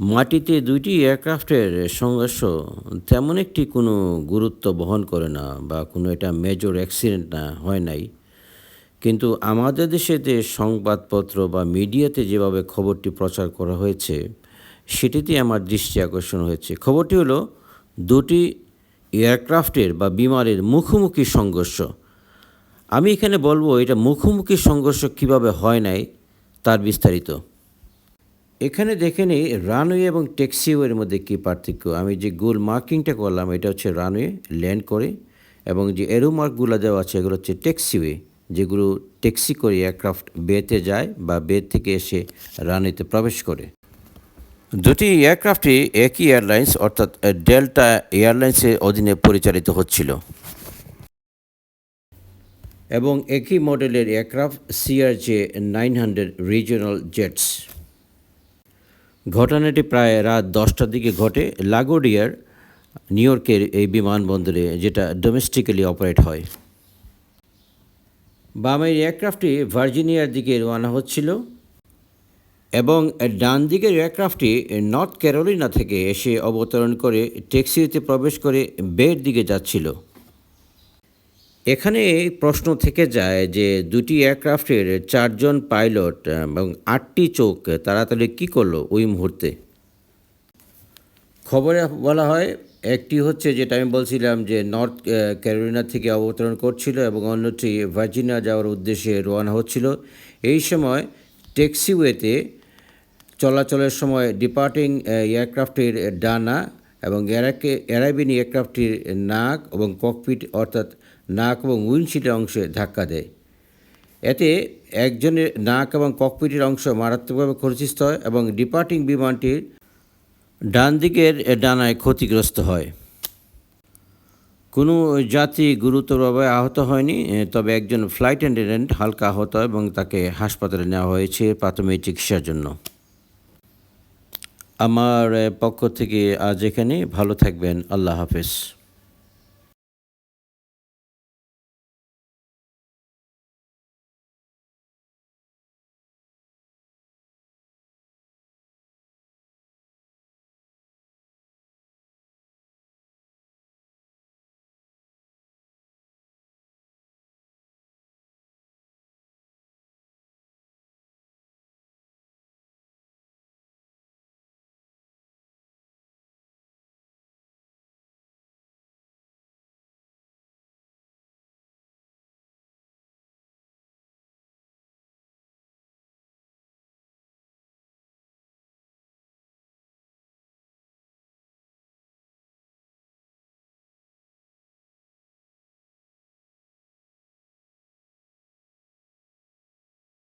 মাটিতে দুইটি এয়ারক্রাফটের সংঘর্ষ তেমন একটি কোনো গুরুত্ব বহন করে না বা কোনো এটা মেজর অ্যাক্সিডেন্ট না, হয় নাই। কিন্তু আমাদের দেশে যে সংবাদপত্র বা মিডিয়াতে যেভাবে খবরটি প্রচার করা হয়েছে, সেটিতে আমার দৃষ্টি আকর্ষণ হয়েছে। খবরটি হলো, দুটি এয়ারক্রাফটের বা বিমানের মুখোমুখি সংঘর্ষ। আমি এখানে বলব, এটা মুখোমুখি সংঘর্ষ কীভাবে হয় নাই, তার বিস্তারিত। এখানে দেখে নিই রানওয়ে এবং ট্যাক্সিওয়ের মধ্যে কী পার্থক্য। আমি যে গোল মার্কিংটা করলাম, এটা হচ্ছে রানওয়ে ল্যান্ড করে, এবং যে এরো মার্কগুলো দেওয়া আছে, এগুলো হচ্ছে ট্যাক্সিওয়ে যেগুলো ট্যাক্সি করে এয়ারক্রাফট বেতে যায় বা বে থেকে এসে রানওয়েতে প্রবেশ করে। দুটি এয়ারক্রাফটই একই এয়ারলাইন্স অর্থাৎ ডেল্টা এয়ারলাইন্সের অধীনে পরিচালিত হচ্ছিল। এবং একই মডেলের aircraft CRJ nine hundred regional jets ঘটনাটি প্রায় রাত দশটার দিকে ঘটে লাগোডিয়ার, নিউ ইয়র্কের এই বিমানবন্দরে, যেটা ডোমেস্টিক্যালি অপারেট হয়। বামের এয়ারক্রাফটটি ভার্জিনিয়ার দিকে রওনা হচ্ছিল এবং ডান দিকের এয়ারক্রাফটটি নর্থ ক্যারোলিনা থেকে এসে অবতরণ করে ট্যাক্সিতে প্রবেশ করে বের দিকে যাচ্ছিল। এখানে প্রশ্ন থেকে যায় যে দুটি এয়ারক্রাফটের চারজন পাইলট এবং আটটি চোখ তাড়াতাড়ি কী করল ওই মুহূর্তে? খবরে বলা হয়, একটি হচ্ছে যেটা আমি বলছিলাম যে নর্থ ক্যারোলিনা থেকে অবতরণ করছিল এবং অন্যটি ভার্জিনিয়া যাওয়ার উদ্দেশ্যে রওনা হচ্ছিল। এই সময় ট্যাক্সিওয়েতে চলাচলের সময় ডিপার্টিং এয়ারক্রাফটের ডানা এবং এরাকে অ্যারাইভিং এয়ারক্রাফটটির নাক এবং ককপিট, অর্থাৎ নাক এবং উইন্ডশিটের অংশে ধাক্কা দেয়। এতে একজনের নাক এবং ককপিটের অংশ মারাত্মকভাবে ক্ষতিগ্রস্ত হয় এবং ডিপার্টিং বিমানটির ডান দিকের ডানায় ক্ষতিগ্রস্ত হয়। কোনো যাত্রী গুরুতরভাবে আহত হয়নি, তবে একজন ফ্লাইট অ্যাটেন্ডেন্ট হালকা আহত এবং তাকে হাসপাতালে নেওয়া হয়েছে প্রাথমিক চিকিৎসার জন্য। আমার পক্ষ থেকে আজ এখানে ভালো থাকবেন। আল্লাহ হাফেজ।